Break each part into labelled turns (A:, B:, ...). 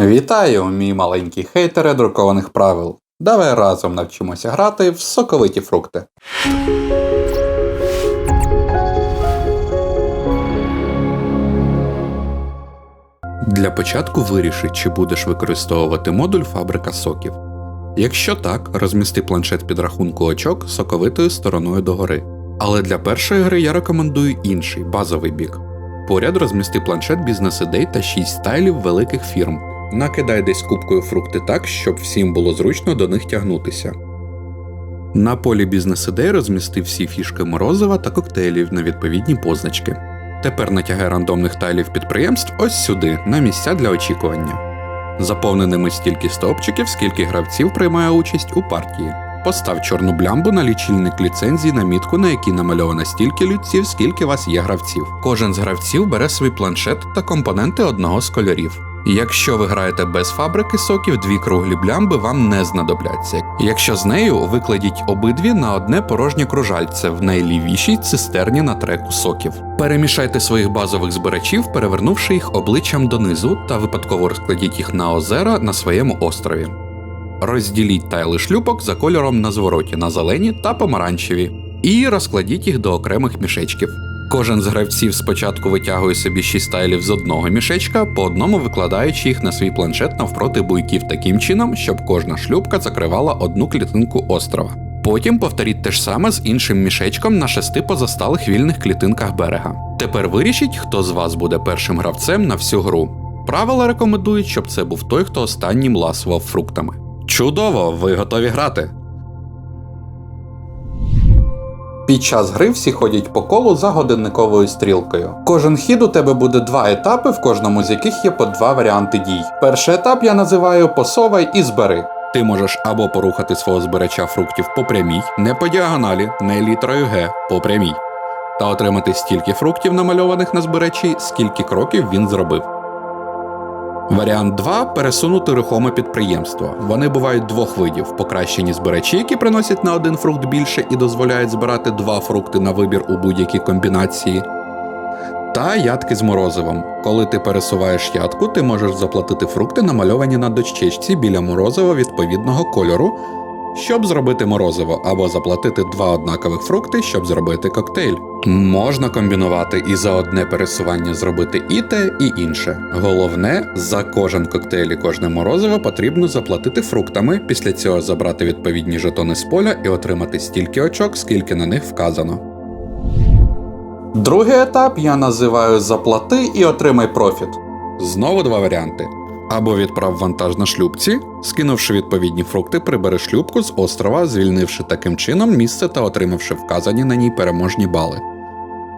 A: Вітаю, мій маленький хейтере друкованих правил. Давай разом навчимося грати в соковиті фрукти. Для початку виріши, чи будеш використовувати модуль фабрика соків. Якщо так, розмісти планшет підрахунку очок соковитою стороною догори. Але для першої гри я рекомендую інший базовий бік. Поряд розмісти планшет бізнес-ідей та 6 стайлів великих фірм. Накидай десь кубкою фрукти так, щоб всім було зручно до них тягнутися. На полі бізнес-ідей розмісти всі фішки морозива та коктейлів на відповідні позначки. Тепер натягай рандомних тайлів підприємств ось сюди, на місця для очікування. Заповненими стільки стовпчиків, скільки гравців приймає участь у партії. Постав чорну блямбу на лічильник ліцензії на мітку, на якій намальовано стільки людців, скільки вас є гравців. Кожен з гравців бере свій планшет та компоненти одного з кольорів. Якщо ви граєте без фабрики соків, дві круглі блямби вам не знадобляться. Якщо з нею, викладіть обидві на одне порожнє кружальце в найлівішій цистерні на треку соків. Перемішайте своїх базових збирачів, перевернувши їх обличчям донизу, та випадково розкладіть їх на озера на своєму острові. Розділіть тайли шлюпок за кольором на звороті на зелені та помаранчеві, і розкладіть їх до окремих мішечків. Кожен з гравців спочатку витягує собі 6 тайлів з одного мішечка, по одному викладаючи їх на свій планшет навпроти буйків таким чином, щоб кожна шлюпка закривала одну клітинку острова. Потім повторіть те ж саме з іншим мішечком на шести позасталих вільних клітинках берега. Тепер вирішіть, хто з вас буде першим гравцем на всю гру. Правила рекомендують, щоб це був той, хто останнім ласував фруктами. Чудово, ви готові грати. Під час гри всі ходять по колу за годинниковою стрілкою. Кожен хід у тебе буде два етапи, в кожному з яких є по два варіанти дій. Перший етап я називаю посовай і збери. Ти можеш або порухати свого збирача фруктів по прямій, не по діагоналі, не літерою Г, по прямій, та отримати стільки фруктів, намальованих на збирачі, скільки кроків він зробив. Варіант 2 пересунути рухоме підприємство. Вони бувають двох видів: покращені збирачі, які приносять на один фрукт більше і дозволяють збирати два фрукти на вибір у будь-якій комбінації. Та ядки з морозивом. Коли ти пересуваєш ядку, ти можеш заплатити фрукти, намальовані на дощечці біля морозива відповідного кольору, щоб зробити морозиво, або заплатити два однакових фрукти, щоб зробити коктейль. Можна комбінувати і за одне пересування зробити і те, і інше. Головне, за кожен коктейль і кожне морозиво потрібно заплатити фруктами, після цього забрати відповідні жетони з поля і отримати стільки очок, скільки на них вказано. Другий етап я називаю заплати і отримай профіт. Знову два варіанти. Або відправ вантаж на шлюбці, скинувши відповідні фрукти, прибери шлюбку з острова, звільнивши таким чином місце та отримавши вказані на ній переможні бали.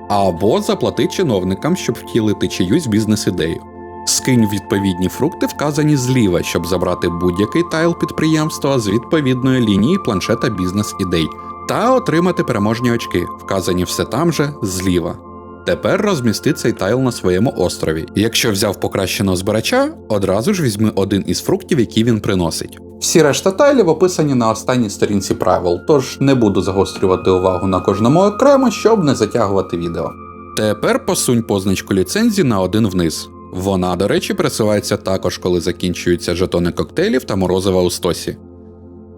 A: Або заплати чиновникам, щоб втілити чиюсь бізнес-ідею. Скинь відповідні фрукти, вказані зліва, щоб забрати будь-який тайл підприємства з відповідної лінії планшета бізнес-ідей, та отримати переможні очки, вказані все там же зліва. Тепер розмісти цей тайл на своєму острові. Якщо взяв покращеного збирача, одразу ж візьми один із фруктів, які він приносить. Всі решта тайлів описані на останній сторінці правил, тож не буду загострювати увагу на кожному окремо, щоб не затягувати відео. Тепер посунь позначку ліцензії на один вниз. Вона, до речі, присувається також, коли закінчуються жетони коктейлів та морозива у стосі.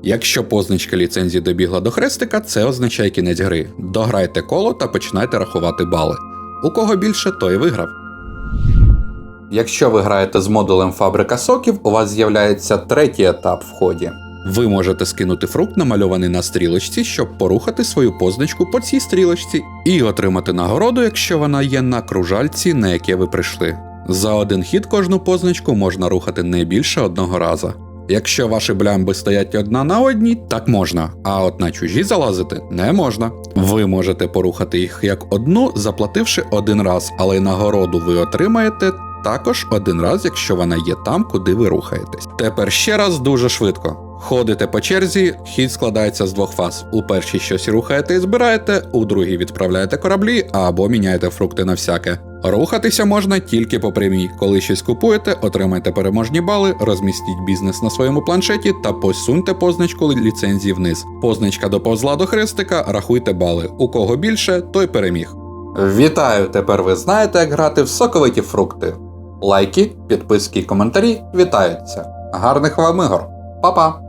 A: Якщо позначка ліцензії добігла до хрестика, це означає кінець гри. Дограйте коло та починайте рахувати бали. У кого більше, той виграв. Якщо ви граєте з модулем фабрика соків, у вас з'являється третій етап в ході. Ви можете скинути фрукт, намальований на стрілочці, щоб порухати свою позначку по цій стрілочці, і отримати нагороду, якщо вона є на кружальці, на яке ви прийшли. За один хід кожну позначку можна рухати не більше одного раза. Якщо ваші блямби стоять одна на одній, так можна, а от на чужі залазити не можна. Ви можете порухати їх як одну, заплативши один раз, але нагороду ви отримаєте також один раз, якщо вона є там, куди ви рухаєтесь. Тепер ще раз дуже швидко. Ходите по черзі, хід складається з двох фаз. У першій щось рухаєте і збираєте, у другій відправляєте кораблі або міняєте фрукти на всяке. Рухатися можна тільки по прямій. Коли щось купуєте, отримайте переможні бали, розмістіть бізнес на своєму планшеті та посуньте позначку ліцензії вниз. Позначка доповзла до хрестика, рахуйте бали. У кого більше, той переміг. Вітаю! Тепер ви знаєте, як грати в соковиті фрукти. Лайки, підписки і коментарі вітаються. Гарних вам ігор! Па-па!